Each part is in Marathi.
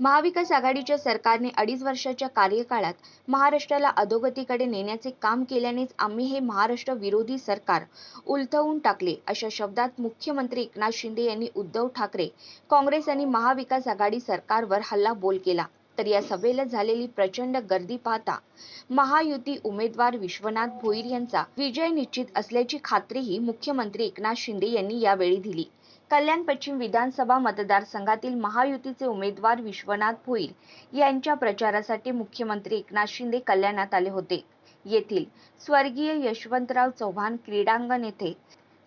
महाविकास आघाडीच्या सरकारने अडीच वर्षाच्या कार्यकाळात महाराष्ट्राला अधोगतीकडे नेण्याचे काम केल्यानेच आम्ही हे महाराष्ट्र विरोधी सरकार उलथवून टाकले अशा शब्दात मुख्यमंत्री एकनाथ शिंदे यांनी उद्धव ठाकरे काँग्रेस आणि महाविकास आघाडी सरकारवर हल्लाबोल केला. तर या सभेला झालेली प्रचंड गर्दी पाहता महायुती उमेदवार विश्वनाथ भोईर यांचा विजय निश्चित असल्याची खात्रीही मुख्यमंत्री एकनाथ शिंदे यांनी यावेळी दिली. कल्याण पश्चिम विधानसभा मतदारसंघातील महायुतीचे उमेदवार विश्वनाथ भोईर यांच्या प्रचारासाठी मुख्यमंत्री एकनाथ शिंदे कल्याणात आले होते. येथील स्वर्गीय यशवंतराव चव्हाण क्रीडांगण येथे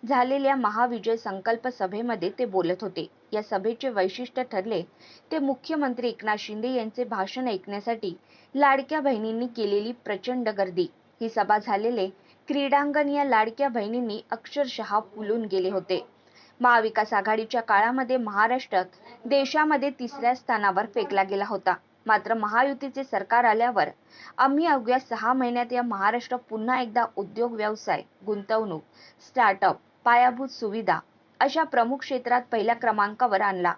झालेल्या महाविजय संकल्प सभेमध्ये ते बोलत होते. या सभेचे वैशिष्ट्य ठरले ते मुख्यमंत्री एकनाथ शिंदे यांचे भाषण ऐकण्यासाठी लाडक्या बहिणींनी केलेली प्रचंड गर्दी. ही सभा झालेले क्रीडांगण या लाडक्या बहिणींनी अक्षरशः फुलून गेले होते. महाविकास आघाडीच्या काळामध्ये महाराष्ट्रात देशामध्ये तिसऱ्या स्थानावर फेकला गेला होता. मात्र महायुतीचे सरकार आल्यावर आम्ही अवघ्या सहा महिन्यात या महाराष्ट्र पुन्हा एकदा उद्योग व्यवसाय गुंतवणूक स्टार्टअप पायाभूत सुविधा अशा प्रमुख क्षेत्रात पहिल्या क्रमांकावर आणला.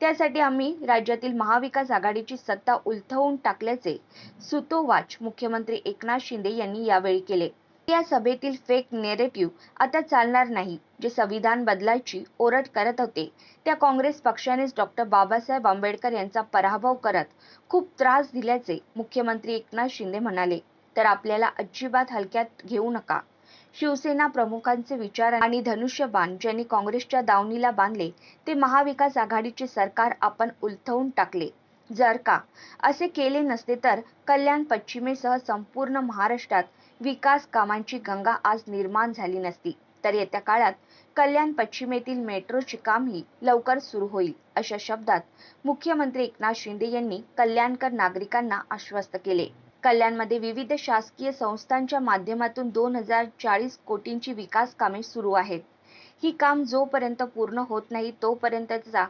त्यासाठी आम्ही राज्यातील महाविकास आघाडीची सत्ता उलथवून टाकल्याचे सुतोवाच मुख्यमंत्री एकनाथ शिंदे यांनी यावेळी केले. या सभेतील फेक नेरेटिव्ह आता चालणार नाही. जे संविधान बदलायची ओरड करत होते त्या काँग्रेस पक्षानेच डॉक्टर बाबासाहेब आंबेडकर यांचा पराभव करत खूप त्रास दिल्याचे मुख्यमंत्री एकनाथ शिंदे म्हणाले. तर आपल्याला अजिबात हलक्यात घेऊ नका. शिवसेना प्रमुखांचे विचार आणि धनुष्यबाण ज्यांनी काँग्रेसच्या दावणीला बांधले ते महाविकास आघाडीचे सरकार आपण उलथवून टाकले. जर का असे केले नसते तर कल्याण पश्चिमेसह संपूर्ण महाराष्ट्रात विकास कामांची गंगा आज निर्माण झाली नसती तर येत्या काळात कल्याण पश्चिमेतील मेट्रोचे कामही लवकर सुरू होईल अशा शब्दात मुख्यमंत्री एकनाथ शिंदे यांनी कल्याणकर नागरिकांना आश्वस्त केले. कल्याणमध्ये विविध शासकीय संस्थांच्या माध्यमातून दोन हजार चाळीस कोटींची विकास कामे सुरू आहेत. ही काम जोपर्यंत पूर्ण होत नाही तोपर्यंतचा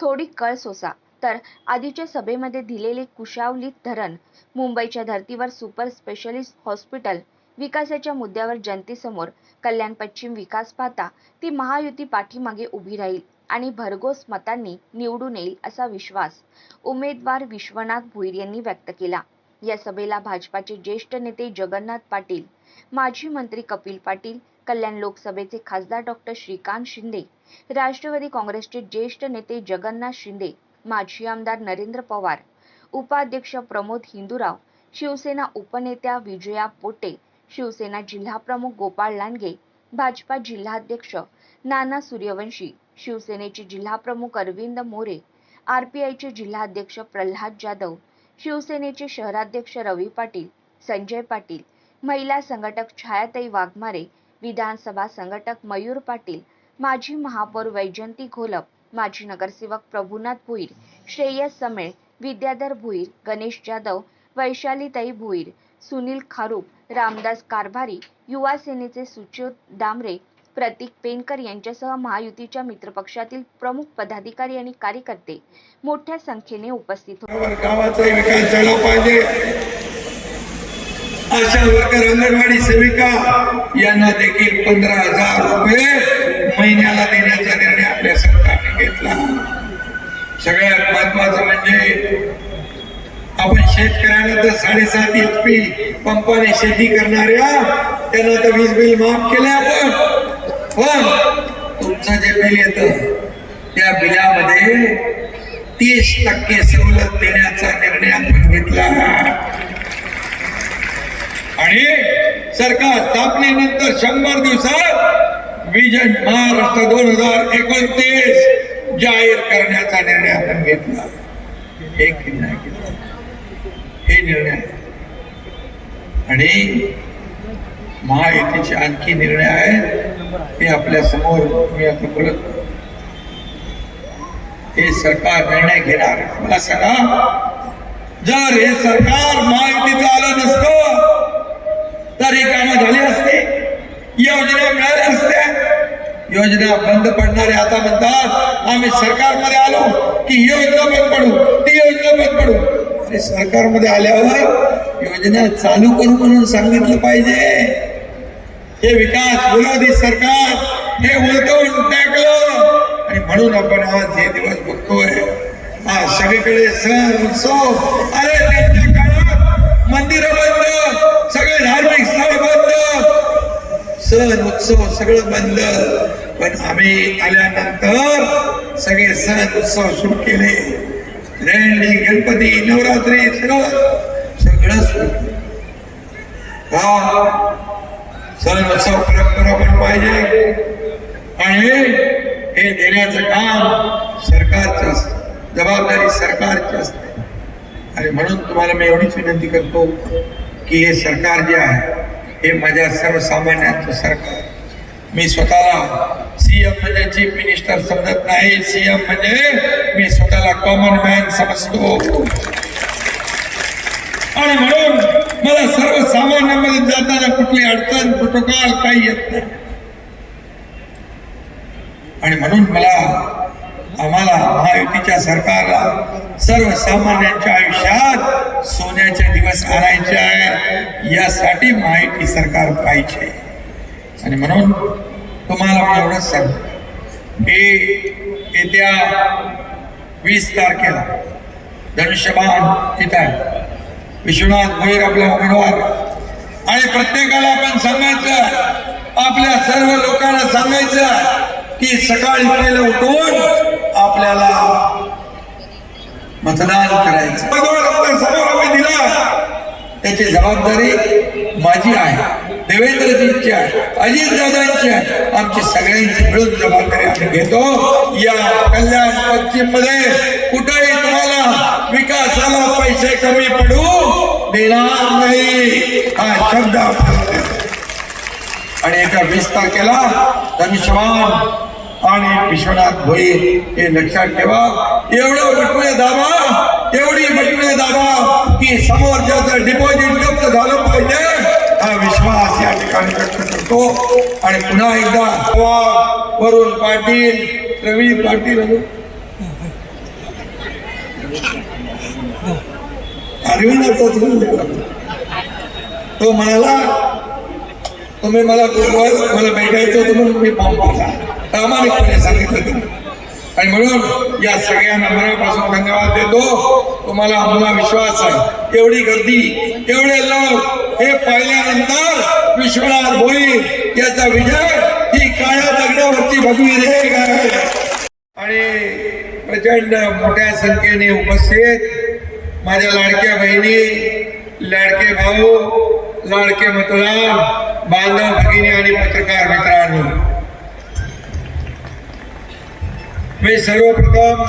थोडी कळ सोसा. तर आधीच्या सभेमध्ये दिलेले कुशावलीत धरण मुंबईच्या धर्तीवर सुपर स्पेशलिस्ट हॉस्पिटल विकासाच्या मुद्द्यावर जनतेसमोर कल्याण पश्चिम विकास पाहता ती महायुती पाठीमागे उभी राहील आणि भरघोस मतांनी निवडून येईल असा विश्वास उमेदवार विश्वनाथ भोईर यांनी व्यक्त केला. या सभेला भाजपाचे ज्येष्ठ नेते जगन्नाथ पाटील माजी मंत्री कपिल पाटील कल्याण लोकसभेचे खासदार डॉक्टर श्रीकांत शिंदे राष्ट्रवादी काँग्रेसचे ज्येष्ठ नेते जगन्नाथ शिंदे माजी आमदार नरेंद्र पवार उपाध्यक्ष प्रमोद हिंदूराव शिवसेना उपनेत्या विजया पोटे शिवसेना जिल्हाप्रमुख गोपाळ लांडगे भाजपा जिल्हाध्यक्ष नाना सूर्यवंशी शिवसेनेचे जिल्हाप्रमुख अरविंद मोरे आरपीआयचे जिल्हाध्यक्ष प्रल्हाद जाधव शिवसेनेचे शहराध्यक्ष रवी पाटील संजय पाटील महिला संघटक छायाताई वाघमारे विधानसभा संघटक मयूर पाटील माजी महापौर वैजंती घोलप माजी नगरसेवक प्रभुनाथ भुईर श्रेयस समेळ विद्याधर भुईर गणेश जाधव वैशालीताई भुईर सुनील खारूप रामदास कारभारी युवा सेनेचे सुच्योत दामरे प्रतीक पेनकर यांच्यासह महायुतीच्या मित्रपक्षातील प्रमुख पदाधिकारी आणि कार्यकर्ते मोठ्या संख्येने उपस्थित होते. गावाचा विकास झाला पाहिजे. आशा वर्कर अंगणवाडी सेविका यांना देखील पंधरा हजार रुपये महिन्याला देण्याचा निर्णय आपल्या घेतला. सगळ्यात महत्वाचं म्हणजे आपण शेतकऱ्याला तर साडेसात एच पी पंपाने शेती करणाऱ्या त्यांना तर वीज बिल माफ केलं आपण. पण तुमचं जे बिल येतं त्या बिलामध्ये तीस टक्के सवलत देण्याचा निर्णय आपण घेतला. आणि सरकार स्थापनेनंतर शंभर दिवसात विजन महाराष्ट्र दोन हजार एकोणतीस जाहीर करण्याचा निर्णय आपण घेतला. एक निर्णय घेतला. हे निर्णय. आणि महायुतीचे आणखी निर्णय आहेत, ते आपल्या समोर मी आता बोलत हे सरकार निर्णय घेणार. मला सांगा, जर हे सरकार महायुतीचं आलं नसतं, तर ही कामं झाली असते, योजना मिळाल्या असत्या. योजना बंद पडणारे आता म्हणतात आम्ही सरकारमध्ये आलो की ही योजना बंद पडू ती योजना बंद पडू. ते सरकारमध्ये आल्यावर योजना चालू करू म्हणून सांगितलं पाहिजे. हे विकास विरोधी सरकार हे उलटवून टाकलं. आणि म्हणून आपण आज हे दिवस बघतोय. आज सगळीकडे सण उत्सव अरे त्यांच्या काळात मंदिर बंद सगळे धार्मिक स्थळ बंद सण उत्सव सगळं बंद. पण आम्ही आल्यानंतर सगळे सण उत्सव सुरू केले. दंडी गणपती नवरात्री सगळं सगळं सुरू. का सण उत्सव परंपरा पण पाहिजे. आणि हे देण्याचं काम सरकारचं असतं. जबाबदारी सरकारची असते. आणि म्हणून तुम्हाला मी एवढीच विनंती करतो की हे सरकार जे आहे हे माझ्या सर्वसामान्यांचं सरकार मी स्वतःला सीएम म्हणजे चीफ मिनिस्टर समजत नाही. सीएम म्हणजे मी स्वतःला कॉमन मॅन समजतो. आणि म्हणून मला सर्वसामान्यांमध्ये जाताना कुठली अडचण प्रोटोकॉल काही येत नाही. आणि म्हणून मला आम्हाला महायुतीच्या सरकारला सर्वसामान्यांच्या आयुष्यात सोन्याचे दिवस आणायचे आहे. यासाठी महायुती सरकार पाहिजे. आणि म्हणून तुम्हाला मी एवढंच सांगतो की येत्या वीस तारखेला धनुष्यबाण तिथं आहे. विश्वनाथ भोईर आपला उमेदवार. आणि प्रत्येकाला आपण सांगायचं आपल्या सर्व लोकांना सांगायचं की सकाळी पहिलं उठून आपल्याला मतदान करायचं. समोर आम्ही दिला त्याची जबाबदारी माझी आहे. देवेंद्रजींची आहे अजितदादांची आहे. आमची सगळ्यांची मिळून जबाबदारी आम्ही घेतो. या कल्याण पश्चिममध्ये कुठेही तुम्हाला विकासाला पैसे कमी पडू देणार नाही. हा शब्द आणि एका वीस तारखेला धनुष्यवान आणि विश्वनाथ भोईर हे लक्षात ठेवा. एवढं बटणे दाबा एवढी बटणे दाबा की समोरच्याचं डिपॉझिट जप्त झालं पाहिजे ठिकाणी व्यक्त करतो आणि पुन्हा एकदा पवार वरुण पाटील रवी पाटील. अरविंदाचा तो म्हणाला तुम्ही मला बोलवाल मला भेटायचं होतं म्हणून मी फॉर्म भरला प्रामाणिकपणे सांगितलं त्यांनी. आणि म्हणून या सगळ्यांना मनापासून धन्यवाद देतो. तुम्हाला आम्हाला विश्वास आहे. एवढी गर्दी एवढे लोक हे पाहिल्यानंतर विश्वनाथ भोई याचा विजय ही काळ्या दगडावरती भगवी रेग आहे. आणि प्रचंड मोठ्या संख्येने उपस्थित माझ्या लाडक्या बहिणी लाडके भाऊ लाडके मतदार बांधव भगिनी आणि पत्रकार मित्रांनो. मी सर्वप्रथम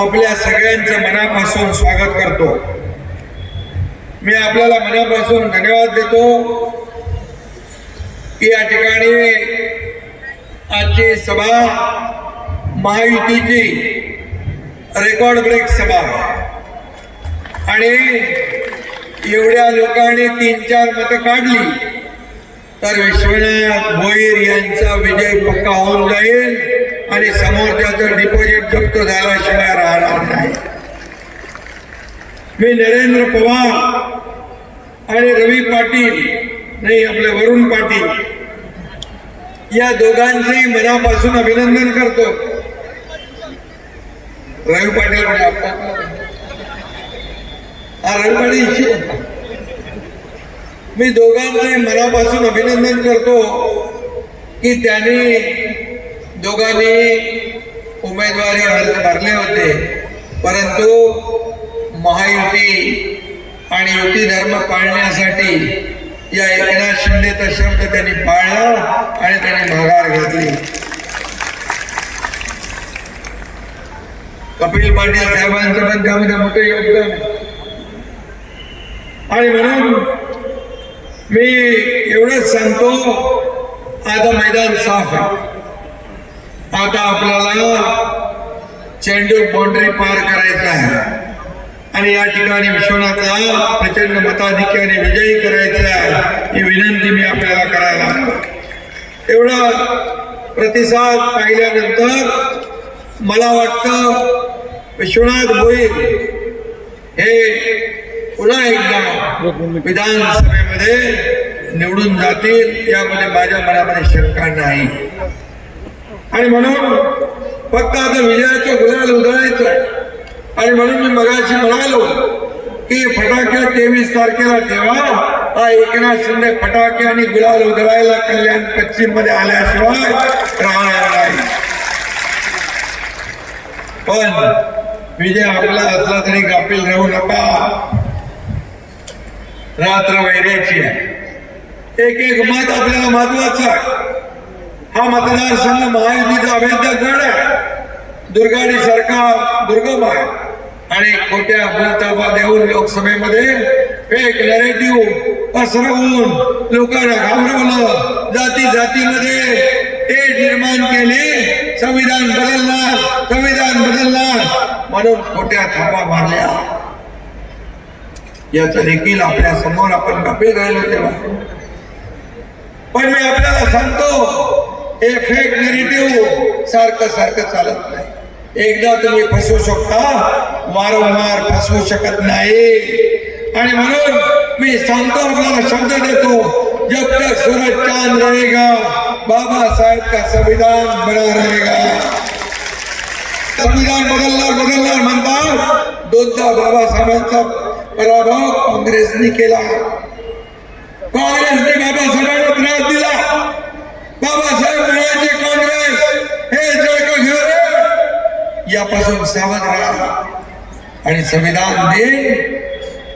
आपल्या सगळ्यांचं मनापासून स्वागत करतो. मी आपल्याला मनापासून धन्यवाद देतो की या ठिकाणी आजची सभा महायुतीची रेकॉर्ड ब्रेक सभा. आणि एवढ्या लोकांनी तीन चार मतं काढली तर विश्वनाथ भोईर यांचा विजय पक्का होऊन जाईल आणि समोरच्याचं डिपॉझिट जप्त झाल्याशिवाय राहणार नाही. मी नरेंद्र पवार आणि रवी पाटील नाही आपले वरुण पाटील या दोघांचेही मनापासून अभिनंदन करतो. रवी पाटील म्हणजे हा रवी पाटील इच्छित मी दोघांचे मनापासून अभिनंदन करतो की त्यांनी दोघांनी उमेदवारी अर्ज भरले होते. परंतु महायुती आणि युती धर्म पाळण्यासाठी या एकनाथ शिंदेचा शब्द त्यांनी पाळला आणि त्यांनी माघार घेतली. कपिल पाटील साहेबांचं पण त्यामध्ये मोठं योगदान आणि म्हणून मी एवढंच सांगतो आता मैदान साफ आहे. आता आपल्याला चेंडू बाउंड्री पार करायचा आहे. आणि या ठिकाणी विश्वनाथला प्रचंड मताधिक्याने विजयी करायचा आहे. ही विनंती मी आपल्याला करायला एवढा प्रतिसाद पाहिल्यानंतर मला वाटतं विश्वनाथ भोईर हे पुन्हा एकदा विधानसभेमध्ये निवडून जातील. यामध्ये माझ्या मनामध्ये शंका नाही. आणि म्हणून फक्त आता विजयाचं गुलाल उधळायचं आहे. आणि म्हणून मी मगाशी म्हणालो की फटाके तेवीस तारखेला ठेवा. हा एकनाथ शिंदे फटाके आणि गुलाल उधळायला कल्याण पश्चिममध्ये आल्याशिवाय राहणार नाही. पण विजय आपला असला तरी गाफील राहू नका. रात्र वैऱ्याची आहे. एक एक मत आपल्याला महत्वाचं आहे. हा मतदारसंघ महायुतीचा अभेद्य गड आहे. दुर्गाडी सरकार दुर्गम आहे. आणि खोट्या बोलताबा देऊन लोकसभेमध्ये फेक नरेटिव्ह पसरवून लोकांना घाबरवलं. जाती जातीमध्ये ते निर्माण केले. संविधान बदलणार संविधान बदलणार. म्हणून खोट्या थापा मारल्या. याचं देखील आपल्यासमोर आपण गप्पे राहिलो तेव्हा पण मी आपल्याला सांगतो हे फेक नेरेटिव्ह सारखं सारखं चालत नाही. एकदा तुम्ही फसवू शकता. वारंवार फसवू शकत नाही. आणि म्हणून मी सांगतो आपल्याला शब्द देतो. जब तक सूरज चांद रहेगा. बाबासाहेब का संविधान बना रहेगा. संविधान बदलणार बदलणार म्हणतात. दोनदा बाबासाहेबांचा पराभव काँग्रेसने केला. काँग्रेसने बाबासाहेबांना त्रास दिला. बाबासाहेब म्हणायचे काँग्रेस हे जग घेऊ यापासून सावध राहा. आणि संविधान दिन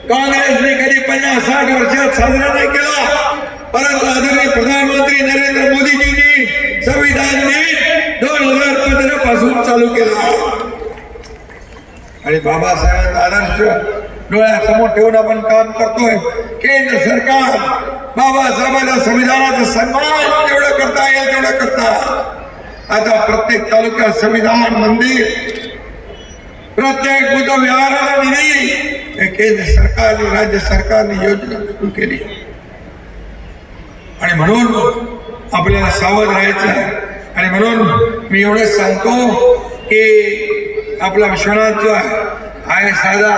काँग्रेसने कधी पन्नास साठ वर्षात साजरा नाही केला परंतु आदरणीय प्रधानमंत्री नरेंद्र मोदीजींनी संविधान दिन दोन हजार पंधरा पासून चालू केला. आणि बाबासाहेब आदर्श डोळ्यासमोर ठेवून आपण काम करतोय. केंद्र सरकार बाबासाहेबांच्या संविधानाचा सन्मान जेवढं करता येईल तेवढं करता. आता प्रत्येक तालुक्यात संविधान मंदिर प्रत्येक बुद्ध व्यवहाराला निधी केंद्र सरकारने राज्य सरकारने योजना सुरू केली. आणि म्हणून आपल्याला सावध राहायचं आहे. आणि म्हणून मी एवढंच सांगतो की आपला विश्वनाथ जो आहे साधा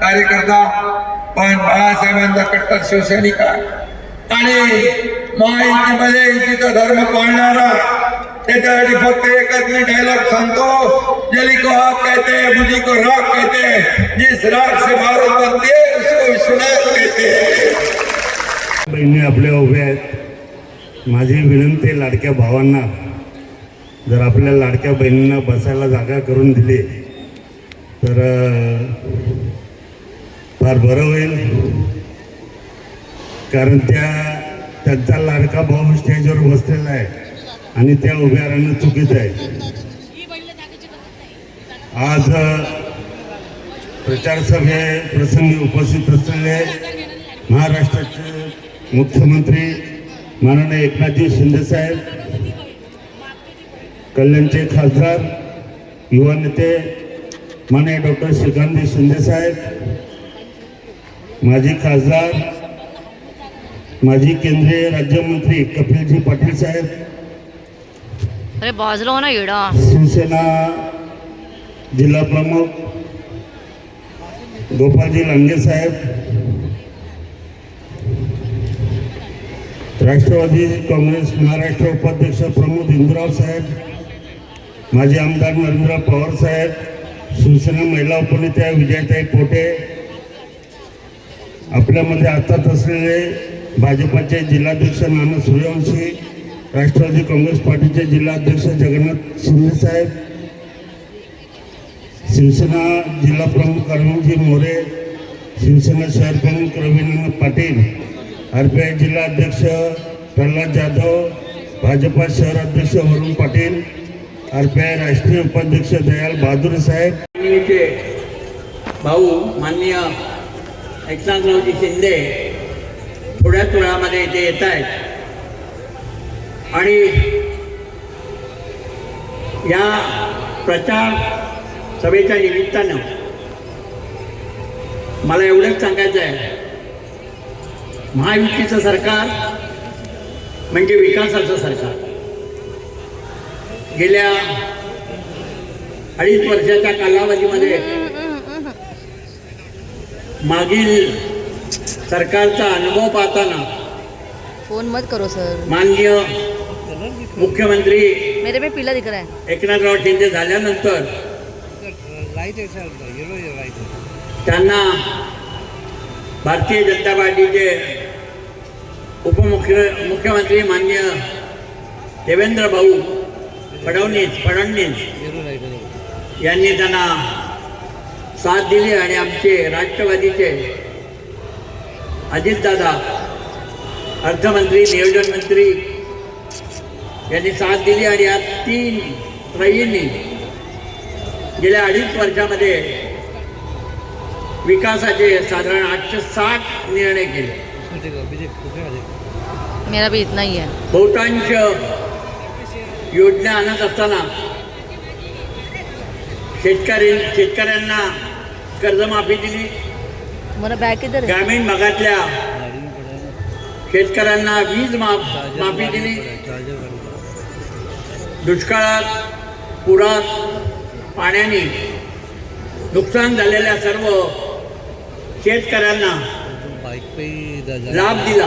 कार्यकर्ता पण बाळासाहेबांचा कट्टर शिवसैनिक आहे. आणि महायुतीमध्ये युतीचा धर्म पाळणारा त्याच्यासाठी फक्त एकच मी डायलॉग सांगतो. जली को आग कहते हैं मुझी को राग कहते. हैं जिस राग से भारत बनते उसको विश्वनाथ कहते हैं बहिणी आपल्या उभ्या आहेत. माझी विनंती लाडक्या भावांना जर आपल्या लाडक्या बहिणींना बसायला जागा करून दिली तर फार बरं होईल. कारण त्या त्यांचा लाडका भाऊ स्टेजवर बसलेला आहे. आणि त्या उभ्या राहणं चुकीचं आहे. आज प्रचार सभे प्रसंगी उपस्थित असलेले महाराष्ट्राचे मुख्यमंत्री माननीय एकनाथजी शिंदेसाहेब कल्याणचे खासदार युवा नेते माननीय डॉक्टर श्रीकांतजी शिंदेसाहेब माजी खासदार माजी केंद्रीय राज्यमंत्री कपिलजी पाटील साहेब अरे बाजूला हो ना येडा. शिवसेना जिल्हा प्रमुख गोपालजी लांगे साहेब राष्ट्रवादी काँग्रेस महाराष्ट्र उपाध्यक्ष प्रमोद इंदुराव साहेब माजी आमदार नरेंद्र पवार साहेब शिवसेना महिला उपनेत्या विजयताई पोटे आपल्यामध्ये आताच असलेले भाजपाचे जिल्हाध्यक्ष नाना सूर्यवंशी राष्ट्रवादी काँग्रेस पार्टीचे जिल्हाध्यक्ष जगन्नाथ शिंदे साहेब शिवसेना जिल्हा प्रमुख अरविंदजी मोरे शिवसेना शहर प्रमुख Ravindranath Patil R P I जिल्हा अध्यक्ष प्रल्हाद जाधव भाजपा शहर अध्यक्ष Varun Patil R P I राष्ट्रीय उपाध्यक्ष दयाल बहादूर साहेब. भाऊ माननीय एकनाथरावजी शिंदे थोड्याच वेळामध्ये इथे येत आहेत. आणि या प्रचार सभेच्या निमित्तानं मला एवढंच सांगायचं आहे. महायुतीचं सरकार म्हणजे विकासाचं सरकार. गेल्या अडीच वर्षाच्या कालावधीमध्ये मागील सरकारचा अनुभव पाहताना फोन मत करो सर. माननीय मुख्यमंत्री मेरे में पीला दिख रहा है। एकनाथराव शिंदे झाल्यानंतर त्यांना भारतीय जनता पार्टीचे उपमुख्य मुख्यमंत्री मान्य देवेंद्र भाऊ फडणवीस फडणवीस यांनी त्यांना साथ दिली आणि आमचे राष्ट्रवादीचे अजितदादा अर्थमंत्री नियोजन मंत्री यांनी साथ दिली आणि या तीन त्रयींनी गेल्या अडीच वर्षामध्ये विकासाचे साधारण आठशे साठ निर्णय केले. मेरा भी इतना ही है. बहुतांश योजना आणत असताना शेतकरी शेतकऱ्यांना कर्जमाफी दिली. बैग किधर है. ग्रामीण भागातल्या शेतकऱ्यांना वीज माफ माफी दिली. दुष्काळात पुरात पाण्याने नुकसान झालेल्या सर्व शेतकऱ्यांना लाभ दिला.